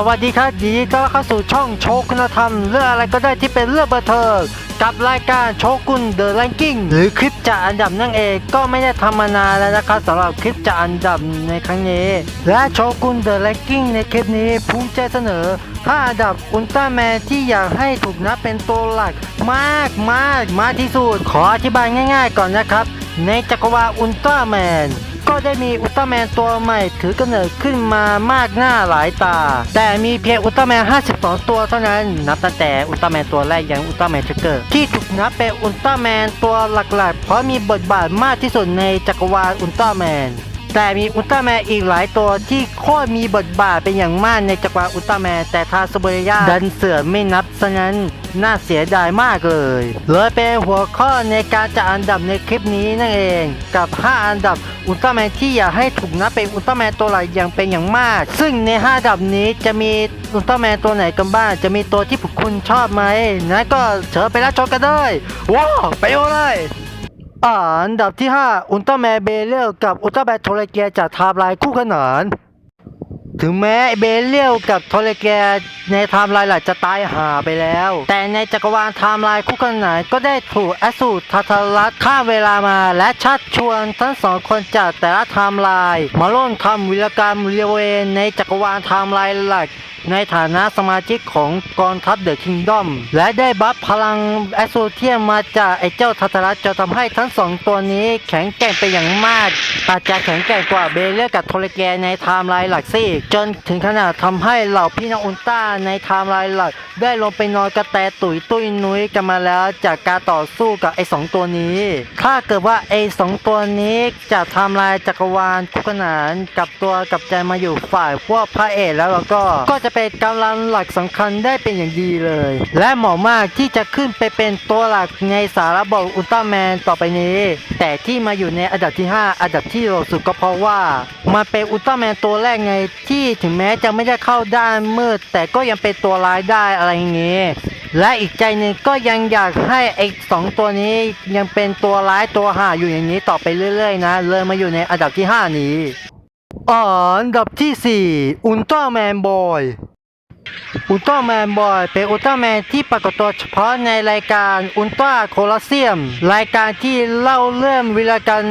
สวัสดีครับยินดีต้อนรับเข้าสู่ช่องโชคคุณธรรม เรื่องอะไรก็ได้ที่เป็นเรื่องบันเทิงกับรายการโชกุนเดอะแ n งกิ้งหรือคลิปจากอันดับนั่งเองก็ไม่ได้ทำมานานแล้วนะครับสำหรับคลิปจากอันดับในครั้งนี้ และโชกุนเดอะแ n งกิ้งในคลิปนี้ภูมิใจเสนอ5อันดับอุลตร้าแมนที่อยากให้ถูกนับเป็นตัวหลักมากมากมากที่สุดขออธิบายง่าย ๆ ก่อนนะครับ ในจักรวาลอุลตร้าแมน ก็ได้มีอุลตร้าแมนตัวใหม่ถือกำเนิดขึ้นมามากหน้าหลายตา แต่มีเพียงอุลตร้าแมน 52 ตัวเท่านั้น นับตั้งแต่อุลตร้าแมนตัวแรกอย่างอุลตร้าแมนเชเกอร์ที่ถูกนับเป็นอุลตร้าแมนตัวหลักๆ เพราะมีบทบาทมากที่สุดในจักรวาลอุลตร้าแมน แต่มีอุลตร้าแมนอีกหลายตัวที่โคตรมีบทบาทเป็นอย่างมากในจักรวาลอุลตร้าแมนแต่ทาสเบรยาดันเสือไม่นับซะนั้นน่าเสียดายมากเลยเลยเป็นหัวข้อในการจัดอันดับในคลิปนี้นั่นเองกับ 5 อันดับอุลตร้าแมนที่อยากให้ถูกนับเป็นอุลตร้าแมนตัวหลักอย่างเป็นอย่างมาก ซึ่งใน 5 อันดับนี้จะมีอุลตร้าแมนตัวไหนกันบ้างจะมีตัวที่พวกคุณชอบไหมนั้นก็เชิญไปรับชมกันเลยว้าวไปเลย อ่าอันดับที่ 5 อุลตร้าแมนเบเลียลกับอุลตร้าแมนโทรเกียจากไทม์ไลน์คู่ขนาน ถึงแม้เบเลียลกับโทรเกียในไทม์ไลน์หลักจะตายหาไปแล้ว แต่ในจักรวาลไทม์ไลน์คู่ขนานก็ได้ถูกแอสสูทาทรัสข้ามเวลามาและชักชวนทั้งสองคนจากแต่ละไทม์ไลน์มาร่วมทำวิรกรรมเรียวเวนในจักรวาลไทม์ไลน์หลักในฐานะสมาชิกของกองทัพเดอะคิงดอมและได้บัฟพลังแอสโซเทียมมาจากไอเจ้าทัตรัสจะทำให้ทั้งสองตัวนี้แข็งแกร่งไปอย่างมาก อาจจะแข็งแกร่งกว่าเบเลียกับโทรเกในไทม์ไลน์หลักซี่จนถึงขนาดทำให้เหล่าพี่น้องอุลตร้าในไทม์ไลน์หลัก ได้ลงไปนอนกระแตตุยตุ้ยนุ้ยกันมาแล้วจากการต่อสู้กับไอ้สองตัวนี้ ถ้าเกิดว่าไอ้สองตัวนี้จะไทม์ไลน์จักรวาลคู่ขนานกับตัวกับใจมาอยู่ฝ่ายพวกพระเอกแล้วเราก็ก็จะเป็นเป็นกำลังหลักสำคัญได้เป็นอย่างดีเลย และเหมาะมากที่จะขึ้นไปเป็นตัวหลักในสารบทอุลตร้าแมนต่อไปนี้ แต่ที่มาอยู่ในอันดับที่ 5 อันดับที่โลสุดก็เพราะว่า มันเป็นอุลตร้าแมนตัวแรกไงที่ถึงแม้จะไม่ได้เข้าด้านมืด แต่ก็ยังเป็นตัวร้ายได้อะไรอย่างงี้และอีกใจหนึ่งก็ยังอยากให้ไอ้สองตัวนี้ยังเป็นตัวร้ายตัวห่าอยู่อย่างนี้ต่อไปเรื่อยๆนะ เลยมาอยู่ในอันดับที่ 5 นี้อันดับที่ 4 อุลตร้าแมนบอย อุลตร้าแมนบอยเป็นอุลตร้าแมนที่ปรากฏตัวเฉพาะในรายการอุลตร้าโคลอเซียม รายการที่เล่าเรื่องวิรการ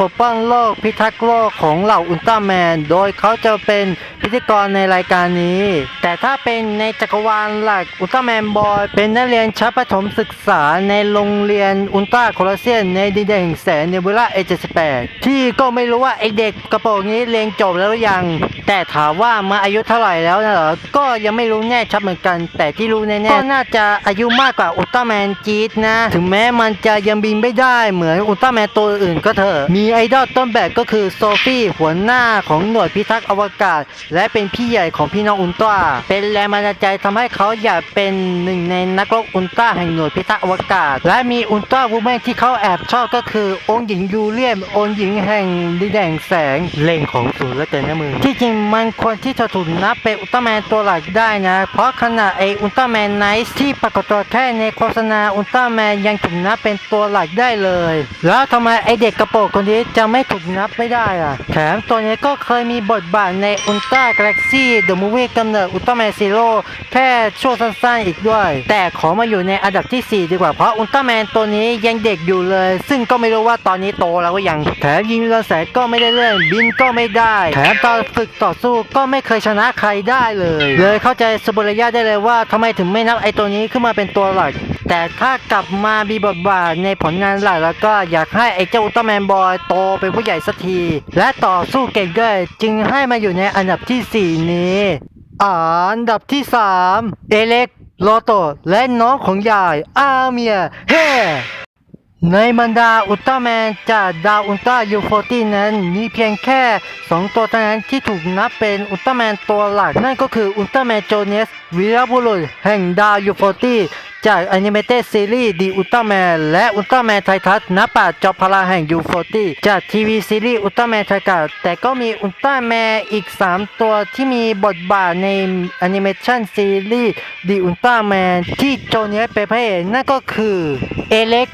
ปกป้องโลกพิทักษ์โลกของเหล่าอุลตร้าแมน โดยเขาจะเป็นพิธีกรในรายการนี้ แต่ถ้าเป็นในจักรวาลหลักอุลตร้าแมนบอยเป็นนักเรียนชั้นประถมศึกษาในโรงเรียนอุลตร้าโคลอเซียมในดินแดนแห่งแสงเนบูล่าเอเจสแปดที่ก็ไม่รู้ว่าไอเด็กกระโปรงนี้เรียนจบแล้วหรือยัง แต่ถามว่ามาอายุเท่าไหร่แล้วนะเหรอก็ยังไม่รู้แน่ชัดเหมือนกัน แต่ที่รู้แน่ๆก็น่าจะอายุมากกว่าอุลตร้าแมนจีดนะ ถึงแม้มันจะยังบินไม่ได้เหมือนอุลตร้าแมนตัวอื่นก็เถอะมีไอดอลต้นแบบก็คือโซฟี่หัวหน้าของหน่วยพิทักษ์อวกาศ และเป็นพี่ใหญ่ของพี่น้องอุลตร้าเป็นแรงบันดาลใจทำให้เขาอยากเป็นหนึ่งในนักรบอุลตร้าแห่งหน่วยพิทักษ์อวกาศ และมีอุลตร้าวูแมนที่เขาแอบชอบก็คือองค์หญิงยูเลียมองค์หญิงแห่งดินแดนแห่งแสงเล่งของสูงเหลือเกินนะมึงที่จริงมันควรที่จะถูกนับเป็นอุลตร้าแมนตัวหลักได้นะ เพราะขณะไออุลตร้าแมนไนท์ที่ปรากฏตัวแค่ในโฆษณาอุลตร้าแมนยังถูกนับเป็นตัวหลักได้เลย แล้วทำไมไอเด็กกระโปรงคนนี้จะไม่ถูกนับไม่ได้อะแถมตัวนี้ก็เคยมีบทบาทในอุลตร้ากาแล็กซี่เดอะมูฟวี่กำเนิดอุลตร้าแมนซีโร่แค่ช่วงสั้นๆอีกด้วย แต่ขอมาอยู่ในอันดับที่ 4 ดีกว่าเพราะอุลตร้าแมนตัวนี้ยังเด็กอยู่เลย ซึ่งก็ไม่รู้ว่าตอนนี้โตแล้วก็ยังแถมยิงเรือแสงก็ไม่ได้เล่นบินก็ไม่ได้ แถมตอนฝึกต่อสู้ก็ไม่เคยชนะใครได้เลย เลยเข้าใจสบุรยาได้เลยว่าทำไมถึงไม่นับไอตัวนี้ขึ้นมาเป็นตัวหลัก แต่ถ้ากลับมามีบทบาทในผลงานหลักแล้วก็อยากให้ไอเจ้าอุลตร้าแมนบอยโตเป็นผู้ใหญ่สักที และต่อสู้เก่งด้วยจึงให้มาอยู่ในอันดับที่ 4 นี้อันดับที่ 3 เอเล็กโลโตและน้องของยายอาเมียเฮ ในบรรดาอุลตร้าแมนจากดาวอุลตร้ายูโฟตีนั้นมีเพียงแค่ 2 ตัวเท่านั้นที่ถูกนับเป็นอุลตร้าแมนตัวหลัก นั่นก็คืออุลตร้าแมนโจเนสวีรบุรุษแห่งดาวยูโฟตีจากอนิเมเต็ดซีรีส์ดีอุลตร้าแมนและอุลตร้าแมนไททัสนับปราจอพลังแห่งยูโฟตีจากทีวีซีรีส์อุลตร้าแมนไทกัสแต่ก็มีอุลตร้าแมนอีก 3 ตัวที่มีบทบาทในแอนิเมชันซีรีส์ดีอุลตร้าแมนที่โจเนสเป็นพระเอกนั่นก็คือเอเล็ก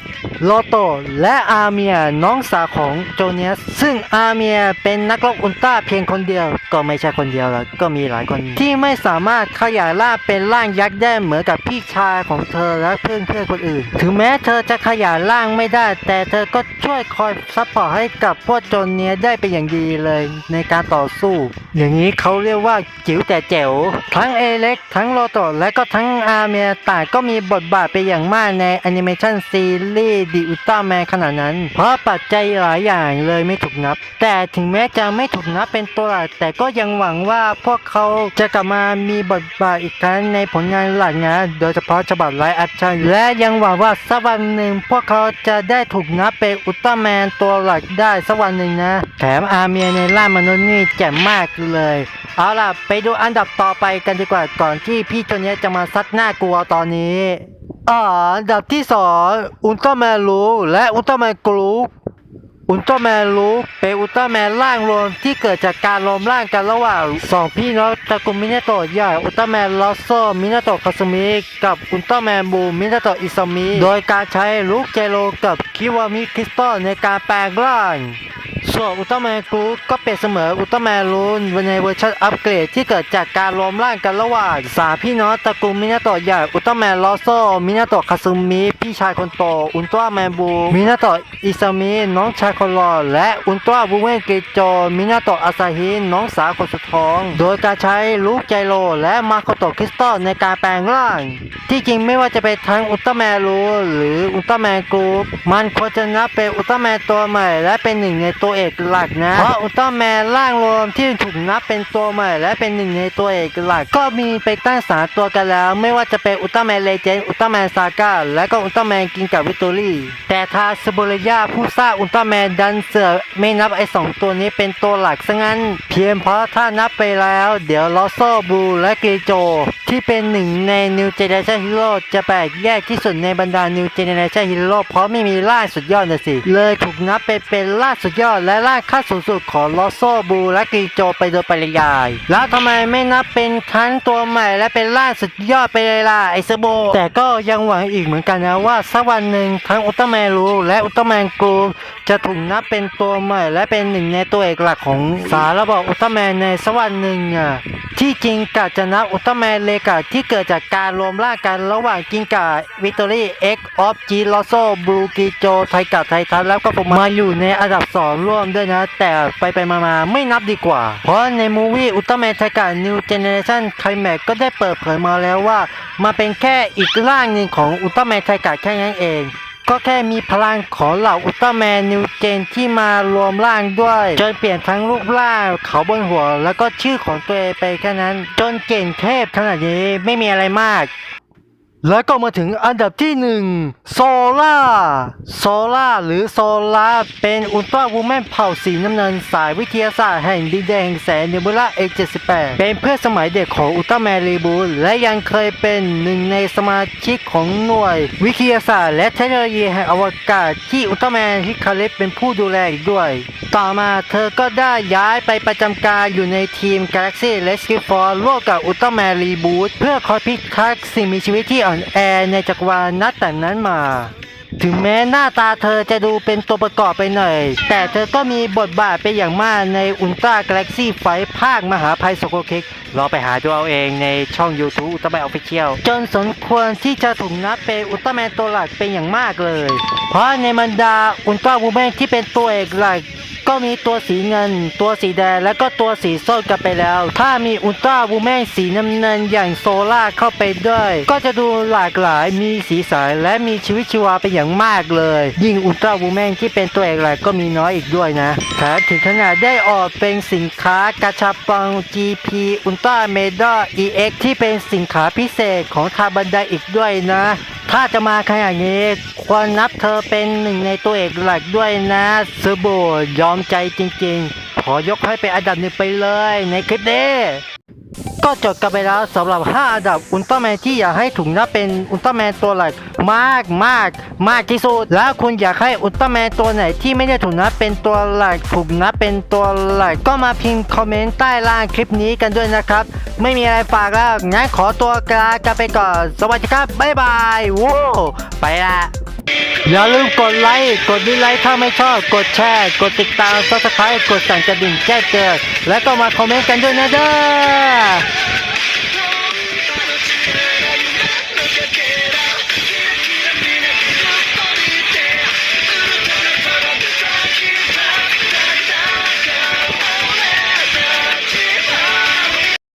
โลโตและอาเมียน้องสาวของโจเนียสซึ่งอาเมียเป็นนักรบอุลตร้าเพียงคนเดียว ก็ไม่ใช่คนเดียวละก็มีหลายคน ที่ไม่สามารถขยายร่างเป็นร่างยักษ์ได้เหมือนกับพี่ชายของเธอและเพื่อนเพื่อนคนอื่น ถึงแม้เธอจะขยายร่างไม่ได้ แต่เธอก็ช่วยคอยซัพพอร์ตให้กับพวกโจเนียสได้เป็นอย่างดีเลยในการต่อสู้ อย่างนี้เขาเรียกว่าจิ๋วแต่แจ๋วทั้งเอเล็กทั้งโลโตและก็ทั้งอาเมียต่างก็มีบทบาทเป็นอย่างมากในแอนิเมชันซีรีส์ดิอุลตร้าแมนขนาดนั้น เพราะปัจจัยหลายอย่างเลยไม่ถูกนับ แต่ถึงแม้จะไม่ถูกนับเป็นตัวหลักแต่ก็ยังหวังว่าพวกเขาจะกลับมามีบทบาทอีกครั้งในผลงานหลักนะโดยเฉพาะฉบับไลฟ์แอคชั่นและยังหวังว่าสักวันหนึ่งพวกเขาจะได้ถูกนับเป็นอุลตร้าแมนตัวหลักได้สักวันหนึ่งนะ แถมอาเมียในร่ามนุษย์นี่แจ่มมากเลยเอาล่ะ ไปดูอันดับต่อไปกันดีกว่าก่อนที่พี่ตัวนี้จะมาซัดหน้ากลัวตอนนี้ อ่าอันดับที่สองอุลตร้าแมนรูและอุลตร้าแมนกรูปอุลตร้าแมนรูปเป็นอุลตร้าแมนร่างรวมที่เกิดจากการรวมร่างกันระหว่างสองพี่น้องตระกูลมินาโตะใหญ่อุลตร้าแมนลอสโซมินาโตะคาซุมิกับอุลตร้าแมนบูมินาโตะอิซามิโดยการใช้ลูกเจโรกับคิวามิคริสตัลในการแปลงร่าง ส่วนอุลตร้าแมนกรูก็เปรียบเสมือนอุลตร้าแมนรูนในเวอร์ชันอัปเกรดที่เกิดจากการรวมร่างกันระหว่างสามพี่น้องตระกูลมินาโตะใหญ่อุลตร้าแมนลอโซมินาโตะคาซึมิ พี่ชายคนโต อุลตร้าแมนบู มินาโตะอิซามิ น้องชายคนรอ และอุลตร้าบูเวนเกโจ มินาโตะอาซาฮิ น้องสาวคนสุดท้อง โดยการใช้ลูกไจโร และมาโคโตะคริสตัลในการแปลงร่าง ที่จริงไม่ว่าจะเป็นทั้งอุลตร้าแมนรูหรืออุลตร้าแมนกรูปมันควรจะนับเป็นอุลตร้าแมนตัวใหม่ และเป็นหนึ่งในตัวเอกหลักนะ เพราะอุลตร้าแมนร่างรวมที่ถูกนับเป็นตัวใหม่ และเป็นหนึ่งในตัวเอกหลัก ก็มีไปตั้งสามตัวกันแล้ว ไม่ว่าจะเป็นอุลตร้าแมนเลเจนด์อุลตร้าแมนซาก้าและก็อุตร้าแมนกิงกับวิตตอรี่ แต่ทางสบุรยาผู้สร้างอุลตร้าแมนดันเสือไม่นับไอ้สองตัวนี้เป็นตัวหลักซะงั้น เพียงเพราะถ้านับไปแล้ว เดี๋ยวลอโซบูและเกโจ ที่เป็นหนึ่งใน New Generation Hero จะแปลกแยกที่สุดในบรรดา New Generation Hero เพราะไม่มีร่าสุดยอดนะสิ เลยถูกนับเป็นเป็นร่าสุดยอดและร่าขั้นสูงสุดของลอโซบูและกรีโจไปโดยปริยาย แล้วทำไมไม่นับเป็นทั้งตัวใหม่และเป็นร่าสุดยอดไปเลยล่ะไอเซโบแต่ก็ยังหวังอีกเหมือนกันนะว่าสักวันหนึ่งทั้งอุลตร้าแมนรูและอุลตร้าแมนกรูจะถูกนับเป็นตัวใหม่ และเป็นหนึ่งในตัวเอกหลักของสารระบบอุลตร้าแมนในสักวันหนึ่งอะ ที่จริงกะจะนับอุลตร้าแมนเลกาที่เกิดจากการรวมร่างกันระหว่างกิงกาวิตอรี่เอ็กออฟจีลอโซบลูกิโจไทกะไททันแล้วก็ผมมาอยู่ในอันดับ 2 ร่วมด้วยนะ แต่ไปไปมามาไม่นับดีกว่า เพราะในมูวี่อุลตร้าแมนไทกะนิวเจเนเรชั่นไคลแม็กก็ได้เปิดเผยมาแล้วว่า มาเป็นแค่อีกร่างหนึ่งของอุลตร้าแมนไทกะแค่นั้นเอง ก็แค่มีพลังของเหล่าอุลตร้าแมนนิวเจนที่มารวมร่างด้วย จนเปลี่ยนทั้งรูปร่างเขาบนหัว แล้วก็ชื่อของตัวเองไปแค่นั้น จนเก่งเทพขนาดนี้ไม่มีอะไรมาก แล้วก็มาถึงอันดับที่หนึ่งโซล่าโซล่าหรือโซล่าเป็นอุลตร้าวูแมนเผ่าสีน้ำเงินสายวิทยาศาสตร์แห่งดินแดงแสงเนบูล่าเอ็ก78เป็นเพื่อนสมัยเด็กของอุลตร้าแมนรีบูทและยังเคยเป็นหนึ่งในสมาชิกของหน่วย วิทยาศาสตร์ และเทคโนโลยีแห่งอวกาศที่อุลตร้าแมนฮิคาริเป็นผู้ดูแลอีกด้วย ต่อมาเธอก็ได้ย้ายไปประจำการอยู่ในทีม Galaxy Rescue Force ร่วมกับอุลตร้าแมนรีบูทเพื่อคอยพิทักษ์สิ่งมีชีวิตที่อ่อนแอในจักรวาลนัดแต่นั้นมา ถึงแม้หน้าตาเธอจะดูเป็นตัวประกอบไปหน่อย แต่เธอก็มีบทบาทเป็นอย่างมากในอุลตร้ากาแล็กซี่ไฟภาคมหาภัยโซโคคิกรอไปหาดูเอาเองในช่อง YouTube อุลตร้าแมนออฟฟิเชียลจนสมควรที่จะถูกนับเป็นอุลตร้าแมนตัวหลักเป็นอย่างมากเลย เพราะในบรรดาอุลตร้าวูแมนที่เป็นตัวเอกหลัก ก็มีตัวสีเงิน ตัวสีแดงและก็ตัวสีส้มกันไปแล้ว ถ้ามีอุลตร้าวูแมนสีน้ำเงินอย่างโซล่าเข้าไปด้วย ก็จะดูหลากหลายมีสีสันและมีชีวิตชีวาเป็นอย่างมากเลย ยิ่งอุลตร้าวูแมนที่เป็นตัวเอกหลักก็มีน้อยอีกด้วยนะแถมถึงขนาดได้ออกเป็นสินค้ากาชาปัง GP Ultra Mega EX ที่เป็นสินค้าพิเศษของทาบันไดอีกด้วยนะ ถ้าจะมาขนาดนี้ควรนับเธอเป็นหนึ่งในตัวเอกหลักด้วยนะซอโบยอมใจจริงๆ ขอยกให้เป็นอันดับหนึ่งไปเลยในคลิปนี้ ก็จบกันไปแล้วสำหรับ 5 อันดับอุลตร้าแมนที่อยากให้ถูกนับเป็นอุลตร้าแมนตัวหลักมากมากมากที่สุด แล้วคุณอยากให้อุลตร้าแมนตัวไหนที่ไม่ได้ถูกนับเป็นตัวหลักถูกนับเป็นตัวหลักก็มาพิมพ์คอมเมนต์ใต้ล่างคลิปนี้กันด้วยนะครับ ไม่มีอะไรฝากแล้วงั้นขอตัวกลากันไปก่อน สวัสดีครับบ๊ายบายวู้ไปละ อย่าลืมกดไลค์ กดดิไลค์ถ้าไม่ชอบ กดแชร์ กดติดตามซับสไครต์กดสั่นกระดิ่งแจ้งเตือน และก็มาคอมเมนต์กันด้วยนะเด้อ